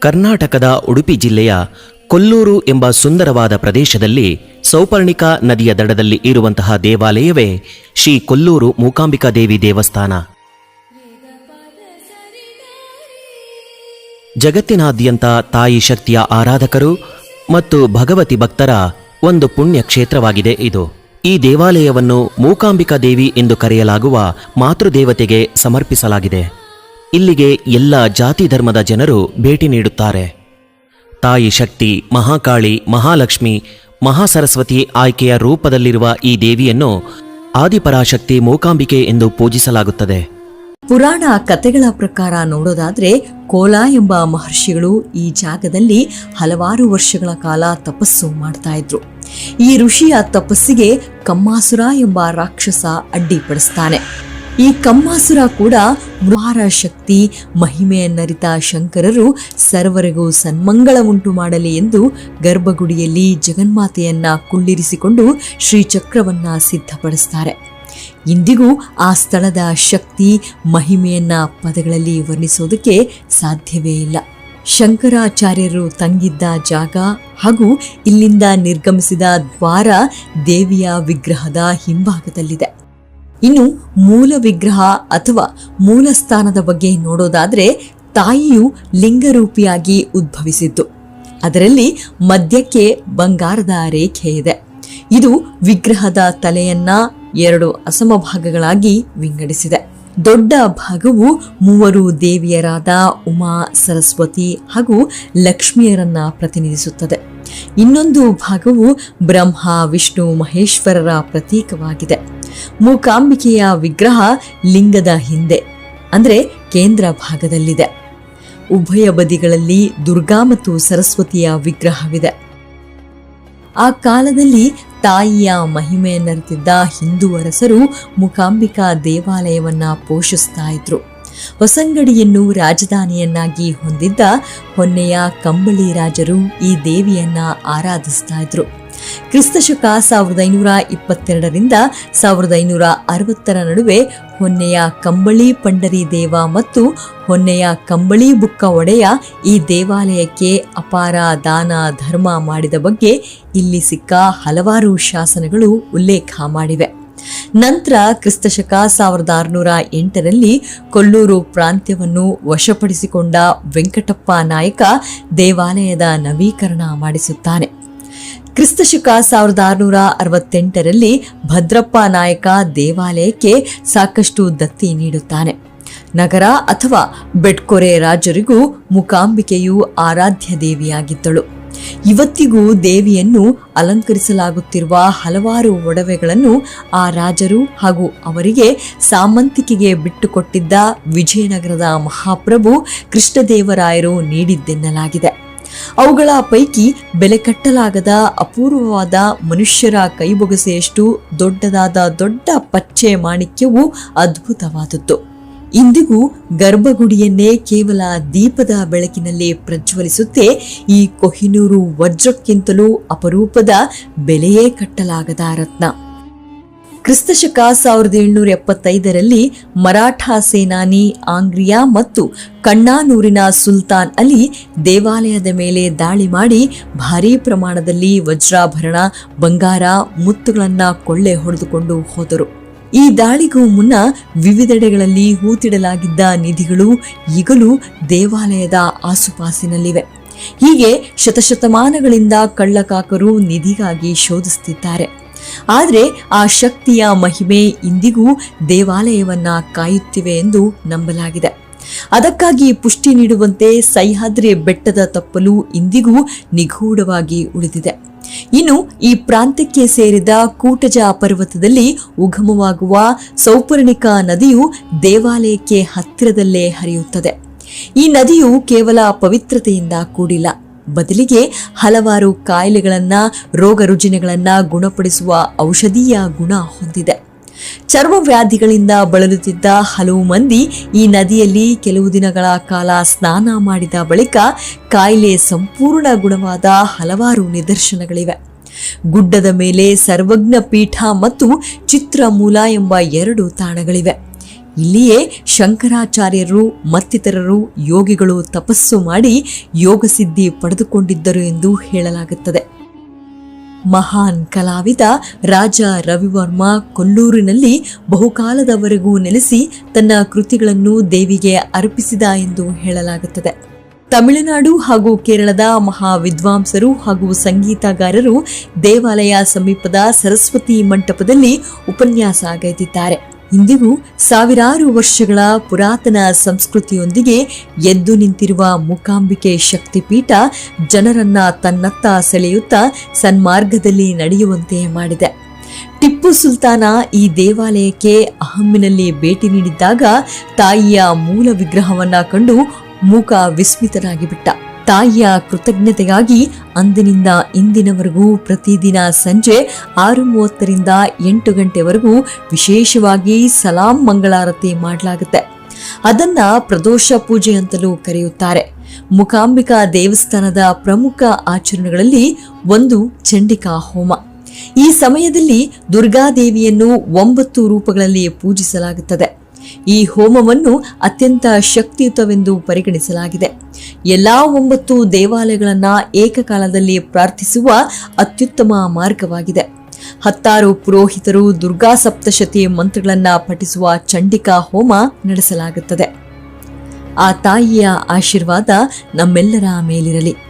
ಕರ್ನಾಟಕದ ಉಡುಪಿ ಜಿಲ್ಲೆಯ ಕೊಲ್ಲೂರು ಎಂಬ ಸುಂದರವಾದ ಪ್ರದೇಶದಲ್ಲಿ ಸೌಪರ್ಣಿಕಾ ನದಿಯ ದಡದಲ್ಲಿ ಇರುವಂತಹ ದೇವಾಲಯವೇ ಶ್ರೀ ಕೊಲ್ಲೂರು ಮೂಕಾಂಬಿಕಾ ದೇವಿ ದೇವಸ್ಥಾನ. ಜಗತ್ತಿನಾದ್ಯಂತ ತಾಯಿ ಶಕ್ತಿಯ ಆರಾಧಕರು ಮತ್ತು ಭಗವತಿ ಭಕ್ತರ ಒಂದು ಪುಣ್ಯ ಕ್ಷೇತ್ರವಾಗಿದೆ ಇದು. ಈ ದೇವಾಲಯವನ್ನು ಮೂಕಾಂಬಿಕಾ ದೇವಿ ಎಂದು ಕರೆಯಲಾಗುವ ಮಾತೃದೇವತೆಗೆ ಸಮರ್ಪಿಸಲಾಗಿದೆ. ಇಲ್ಲಿಗೆ ಎಲ್ಲ ಜಾತಿ ಧರ್ಮದ ಜನರು ಭೇಟಿ ನೀಡುತ್ತಾರೆ. ತಾಯಿ ಶಕ್ತಿ, ಮಹಾಕಾಳಿ, ಮಹಾಲಕ್ಷ್ಮಿ, ಮಹಾಸರಸ್ವತಿ ಆಯ್ಕೆಯ ರೂಪದಲ್ಲಿರುವ ಈ ದೇವಿಯನ್ನು ಆದಿಪರಾಶಕ್ತಿ ಮೂಕಾಂಬಿಕೆ ಎಂದು ಪೂಜಿಸಲಾಗುತ್ತದೆ. ಪುರಾಣ ಕಥೆಗಳ ಪ್ರಕಾರ ನೋಡೋದಾದ್ರೆ ಕೋಲ ಎಂಬ ಮಹರ್ಷಿಗಳು ಈ ಜಾಗದಲ್ಲಿ ಹಲವಾರು ವರ್ಷಗಳ ಕಾಲ ತಪಸ್ಸು ಮಾಡ್ತಾ ಇದ್ರು. ಈ ಋಷಿಯ ತಪಸ್ಸಿಗೆ ಕಮ್ಮಾಸುರ ಎಂಬ ರಾಕ್ಷಸ ಅಡ್ಡಿಪಡಿಸ್ತಾನೆ ಈ ಕಮ್ಮಾಸುರ ಕೂಡ ಮೃಹಾರ ಶಕ್ತಿ ಮಹಿಮೆಯನ್ನರಿತ ಶಂಕರರು ಸರ್ವರಿಗೂ ಸನ್ಮಂಗಳ ಉಂಟು ಮಾಡಲಿ ಎಂದು ಗರ್ಭಗುಡಿಯಲ್ಲಿ ಜಗನ್ಮಾತೆಯನ್ನ ಕುಳ್ಳಿರಿಸಿಕೊಂಡು ಶ್ರೀಚಕ್ರವನ್ನ ಸಿದ್ಧಪಡಿಸ್ತಾರೆ. ಇಂದಿಗೂ ಆ ಸ್ಥಳದ ಶಕ್ತಿ, ಮಹಿಮೆಯನ್ನ ಪದಗಳಲ್ಲಿ ವರ್ಣಿಸೋದಕ್ಕೆ ಸಾಧ್ಯವೇ ಇಲ್ಲ. ಶಂಕರಾಚಾರ್ಯರು ತಂಗಿದ್ದ ಜಾಗ ಹಾಗೂ ಇಲ್ಲಿಂದ ನಿರ್ಗಮಿಸಿದ ದ್ವಾರ ದೇವಿಯ ವಿಗ್ರಹದ ಹಿಂಭಾಗದಲ್ಲಿದೆ. ಇನ್ನು ಮೂಲ ವಿಗ್ರಹ ಅಥವಾ ಮೂಲ ಸ್ಥಾನದ ಬಗ್ಗೆ ನೋಡೋದಾದ್ರೆ ತಾಯಿಯು ಲಿಂಗರೂಪಿಯಾಗಿ ಉದ್ಭವಿಸಿದ್ದು. ಅದರಲ್ಲಿ ಮಧ್ಯಕ್ಕೆ ಬಂಗಾರದ ರೇಖೆ ಇದೆ. ಇದು ವಿಗ್ರಹದ ತಲೆಯನ್ನ ಎರಡು ಅಸಮ ಭಾಗಗಳಾಗಿ ವಿಂಗಡಿಸಿದೆ. ದೊಡ್ಡ ಭಾಗವು ಮೂವರು ದೇವಿಯರಾದ ಉಮಾ, ಸರಸ್ವತಿ ಹಾಗೂ ಲಕ್ಷ್ಮಿಯರನ್ನ ಪ್ರತಿನಿಧಿಸುತ್ತದೆ. ಇನ್ನೊಂದು ಭಾಗವು ಬ್ರಹ್ಮ, ವಿಷ್ಣು, ಮಹೇಶ್ವರರ ಪ್ರತೀಕವಾಗಿದೆ. ಮೂಕಾಂಬಿಕೆಯ ವಿಗ್ರಹ ಲಿಂಗದ ಹಿಂದೆ, ಅಂದರೆ ಕೇಂದ್ರ ಭಾಗದಲ್ಲಿದೆ. ಉಭಯ ಬದಿಗಳಲ್ಲಿ ದುರ್ಗಾ ಮತ್ತು ಸರಸ್ವತಿಯ ವಿಗ್ರಹವಿದೆ. ಆ ಕಾಲದಲ್ಲಿ ತಾಯಿಯ ಮಹಿಮೆಯನ್ನರಿತಿದ್ದ ಹಿಂದೂ ಅರಸರು ಮೂಕಾಂಬಿಕಾ ದೇವಾಲಯವನ್ನ ಪೋಷಿಸ್ತಾ ಇದ್ರು. ಹೊಸಂಗಡಿಯನ್ನು ರಾಜಧಾನಿಯನ್ನಾಗಿ ಹೊಂದಿದ್ದ ಹೊನ್ನೆಯ ಕಂಬಳಿ ರಾಜರು ಈ ದೇವಿಯನ್ನ ಆರಾಧಿಸ್ತಾ ಇದ್ರು. ಕ್ರಿಸ್ತಶಕ ಸಾವಿರದ ಐನೂರ ಇಪ್ಪತ್ತೆರಡರಿಂದ ಸಾವಿರದ ಐನೂರ ಅರವತ್ತರ ನಡುವೆ ಹೊನ್ನೆಯ ಕಂಬಳಿ ಪಂಡರಿ ದೇವ ಮತ್ತು ಹೊನ್ನೆಯ ಕಂಬಳಿ ಬುಕ್ಕ ಒಡೆಯ ಈ ದೇವಾಲಯಕ್ಕೆ ಅಪಾರ ದಾನ ಧರ್ಮ ಮಾಡಿದ ಬಗ್ಗೆ ಇಲ್ಲಿ ಸಿಕ್ಕ ಹಲವಾರು ಶಾಸನಗಳು ಉಲ್ಲೇಖ ಮಾಡಿವೆ. ನಂತರ ಕ್ರಿಸ್ತಶಕ ಸಾವಿರದ ಆರುನೂರ ಎಂಟರಲ್ಲಿ ಕೊಲ್ಲೂರು ಪ್ರಾಂತ್ಯವನ್ನು ವಶಪಡಿಸಿಕೊಂಡ ವೆಂಕಟಪ್ಪ ನಾಯಕ ದೇವಾಲಯದ ನವೀಕರಣ ಮಾಡಿಸುತ್ತಾನೆ. ಕ್ರಿಸ್ತಶಕ ಸಾವಿರದ ಆರುನೂರ ಅರವತ್ತೆಂಟರಲ್ಲಿ ಭದ್ರಪ್ಪ ನಾಯಕ ದೇವಾಲಯಕ್ಕೆ ಸಾಕಷ್ಟು ದತ್ತಿ ನೀಡುತ್ತಾನೆ. ನಗರ ಅಥವಾ ಬೆಟ್ಕೊರೆ ರಾಜರಿಗೂ ಮುಕಾಂಬಿಕೆಯು ಆರಾಧ್ಯ ದೇವಿಯಾಗಿದ್ದಳು. ಇವತ್ತಿಗೂ ದೇವಿಯನ್ನು ಅಲಂಕರಿಸಲಾಗುತ್ತಿರುವ ಹಲವಾರು ಒಡವೆಗಳನ್ನು ಆ ರಾಜರು ಹಾಗೂ ಅವರಿಗೆ ಸಾಮಂತಿಕೆಗೆ ಬಿಟ್ಟುಕೊಟ್ಟಿದ್ದ ವಿಜಯನಗರದ ಮಹಾಪ್ರಭು ಕೃಷ್ಣದೇವರಾಯರು ನೀಡಿದ್ದೆನ್ನಲಾಗಿದೆ. ಅವುಗಳ ಪೈಕಿ ಬೆಲೆ ಕಟ್ಟಲಾಗದ ಅಪೂರ್ವವಾದ ಮನುಷ್ಯರ ಕೈಬೊಗಸೆಯಷ್ಟು ದೊಡ್ಡದಾದ ದೊಡ್ಡ ಪಚ್ಚೆ ಮಾಣಿಕ್ಯವು ಅದ್ಭುತವಾದದ್ದು. ಇಂದಿಗೂ ಗರ್ಭಗುಡಿಯನ್ನೇ ಕೇವಲ ದೀಪದ ಬೆಳಕಿನಲ್ಲಿ ಪ್ರಜ್ವಲಿಸುತ್ತೆ, ಈ ಕೊಹಿನೂರು ವಜ್ರಕ್ಕಿಂತಲೂ ಅಪರೂಪದ ಬೆಲೆಯೇ ಕಟ್ಟಲಾಗದ ರತ್ನ. ಕ್ರಿಸ್ತಶಕ ಸಾವಿರದ ಎಂಟುನೂರ ಎಪ್ಪತ್ತೈದರಲ್ಲಿ ಮರಾಠ ಸೇನಾನಿ ಆಂಗ್ರಿಯಾ ಮತ್ತು ಕಣ್ಣಾನೂರಿನ ಸುಲ್ತಾನ್ ಅಲಿ ದೇವಾಲಯದ ಮೇಲೆ ದಾಳಿ ಮಾಡಿ ಭಾರೀ ಪ್ರಮಾಣದಲ್ಲಿ ವಜ್ರಾಭರಣ, ಬಂಗಾರ ಮುತ್ತುಗಳನ್ನು ಕೊಳ್ಳೆ ಹೊಡೆದುಕೊಂಡು ಹೋದರು. ಈ ದಾಳಿಗೂ ಮುನ್ನ ವಿವಿಧೆಡೆಗಳಲ್ಲಿ ಹೂತಿಡಲಾಗಿದ್ದ ನಿಧಿಗಳು ಈಗಲೂ ದೇವಾಲಯದ ಆಸುಪಾಸಿನಲ್ಲಿವೆ. ಹೀಗೆ ಶತಶತಮಾನಗಳಿಂದ ಕಳ್ಳಕಾಕರು ನಿಧಿಗಾಗಿ ಶೋಧಿಸುತ್ತಿದ್ದಾರೆ ಆದರೆ ಆ ಶಕ್ತಿಯ ಮಹಿಮೆ ಇಂದಿಗೂ ದೇವಾಲಯವನ್ನ ಕಾಯುತ್ತಿವೆ ಎಂದು ನಂಬಲಾಗಿದೆ. ಅದಕ್ಕಾಗಿ ಪುಷ್ಟಿ ನೀಡುವಂತೆ ಸಹ್ಯಾದ್ರಿ ಬೆಟ್ಟದ ತಪ್ಪಲು ಇಂದಿಗೂ ನಿಗೂಢವಾಗಿ ಉಳಿದಿದೆ. ಇನ್ನು ಈ ಪ್ರಾಂತ್ಯಕ್ಕೆ ಸೇರಿದ ಕೂಟಜ ಪರ್ವತದಲ್ಲಿ ಉಗಮವಾಗುವ ಸೌಪರ್ಣಿಕ ನದಿಯು ದೇವಾಲಯಕ್ಕೆ ಹತ್ತಿರದಲ್ಲೇ ಹರಿಯುತ್ತದೆ. ಈ ನದಿಯು ಕೇವಲ ಪವಿತ್ರತೆಯಿಂದ ಕೂಡಿಲ್ಲ. ಬದಲಿಗೆ ಹಲವಾರು ಕಾಯಿಲೆಗಳನ್ನು, ರೋಗ ರುಜಿನಗಳನ್ನು ಗುಣಪಡಿಸುವ ಔಷಧೀಯ ಗುಣ ಹೊಂದಿದೆ. ಚರ್ಮ ವ್ಯಾಧಿಗಳಿಂದ ಬಳಲುತ್ತಿದ್ದ ಹಲವು ಮಂದಿ ಈ ನದಿಯಲ್ಲಿ ಕೆಲವು ದಿನಗಳ ಕಾಲ ಸ್ನಾನ ಮಾಡಿದ ಬಳಿಕ ಕಾಯಿಲೆ ಸಂಪೂರ್ಣ ಗುಣವಾದ ಹಲವಾರು ನಿದರ್ಶನಗಳಿವೆ. ಗುಡ್ಡದ ಮೇಲೆ ಸರ್ವಜ್ಞ ಪೀಠ ಮತ್ತು ಚಿತ್ರಮೂಲ ಎಂಬ ಎರಡು ತಾಣಗಳಿವೆ. ಇಲ್ಲಿಯೇ ಶಂಕರಾಚಾರ್ಯರು, ಮತ್ತಿತರರು, ಯೋಗಿಗಳು ತಪಸ್ಸು ಮಾಡಿ ಯೋಗಸಿದ್ಧಿ ಪಡೆದುಕೊಂಡಿದ್ದರು ಎಂದು ಹೇಳಲಾಗುತ್ತದೆ. ಮಹಾನ್ ಕಲಾವಿದ ರಾಜ ರವಿವರ್ಮ ಕೊಲ್ಲೂರಿನಲ್ಲಿ ಬಹುಕಾಲದವರೆಗೂ ನೆಲೆಸಿ ತನ್ನ ಕೃತಿಗಳನ್ನು ದೇವಿಗೆ ಅರ್ಪಿಸಿದ ಎಂದು ಹೇಳಲಾಗುತ್ತದೆ. ತಮಿಳುನಾಡು ಹಾಗೂ ಕೇರಳದ ಮಹಾ ವಿದ್ವಾಂಸರು ಹಾಗೂ ಸಂಗೀತಗಾರರು ದೇವಾಲಯ ಸಮೀಪದ ಸರಸ್ವತಿ ಮಂಟಪದಲ್ಲಿ ಉಪನ್ಯಾಸ ಗೈದಿದ್ದಾರೆ ಇಂದಿಗೂ ಸಾವಿರಾರು ವರ್ಷಗಳ ಪುರಾತನ ಸಂಸ್ಕೃತಿಯೊಂದಿಗೆ ಎದ್ದು ನಿಂತಿರುವ ಮೂಕಾಂಬಿಕೆ ಶಕ್ತಿಪೀಠ ಜನರನ್ನ ತನ್ನತ್ತ ಸೆಳೆಯುತ್ತಾ ಸನ್ಮಾರ್ಗದಲ್ಲಿ ನಡೆಯುವಂತೆ ಮಾಡಿದೆ. ಟಿಪ್ಪು ಸುಲ್ತಾನ ಈ ದೇವಾಲಯಕ್ಕೆ ಅಹಮ್ಮಿನಲ್ಲಿ ಭೇಟಿ ನೀಡಿದ್ದಾಗ ತಾಯಿಯ ಮೂಲ ವಿಗ್ರಹವನ್ನ ಕಂಡು ಮೂಕ ವಿಸ್ಮಿತನಾಗಿ ಬಿಟ್ಟ ತಾಯಿಯ ಕೃತಜ್ಞತೆಗಾಗಿ ಅಂದಿನಿಂದ ಇಂದಿನವರೆಗೂ ಪ್ರತಿದಿನ ಸಂಜೆ ಆರು ಮೂವತ್ತರಿಂದ ಎಂಟು ಗಂಟೆವರೆಗೂ ವಿಶೇಷವಾಗಿ ಸಲಾಂ ಮಂಗಳಾರತಿ ಮಾಡಲಾಗುತ್ತೆ. ಅದನ್ನ ಪ್ರದೋಷ ಪೂಜೆ ಅಂತಲೂ ಕರೆಯುತ್ತಾರೆ. ಮುಕಾಂಬಿಕಾ ದೇವಸ್ಥಾನದ ಪ್ರಮುಖ ಆಚರಣೆಗಳಲ್ಲಿ ಒಂದು ಚಂಡಿಕಾ ಹೋಮ. ಈ ಸಮಯದಲ್ಲಿ ದುರ್ಗಾದೇವಿಯನ್ನು ಒಂಬತ್ತು ರೂಪಗಳಲ್ಲಿ ಪೂಜಿಸಲಾಗುತ್ತದೆ. ಈ ಹೋಮವನ್ನು ಅತ್ಯಂತ ಶಕ್ತಿಯುತವೆಂದು ಪರಿಗಣಿಸಲಾಗಿದೆ. ಎಲ್ಲಾ ಒಂಬತ್ತು ದೇವಾಲಯಗಳನ್ನು ಏಕಕಾಲದಲ್ಲಿ ಪ್ರಾರ್ಥಿಸುವ ಅತ್ಯುತ್ತಮ ಮಾರ್ಗವಾಗಿದೆ. ಹತ್ತಾರು ಪುರೋಹಿತರು ದುರ್ಗಾ ಸಪ್ತಶತಿ ಮಂತ್ರಗಳನ್ನು ಪಠಿಸುವ ಚಂಡಿಕಾ ಹೋಮ ನಡೆಸಲಾಗುತ್ತದೆ. ಆ ತಾಯಿಯ ಆಶೀರ್ವಾದ ನಮ್ಮೆಲ್ಲರ ಮೇಲಿರಲಿ.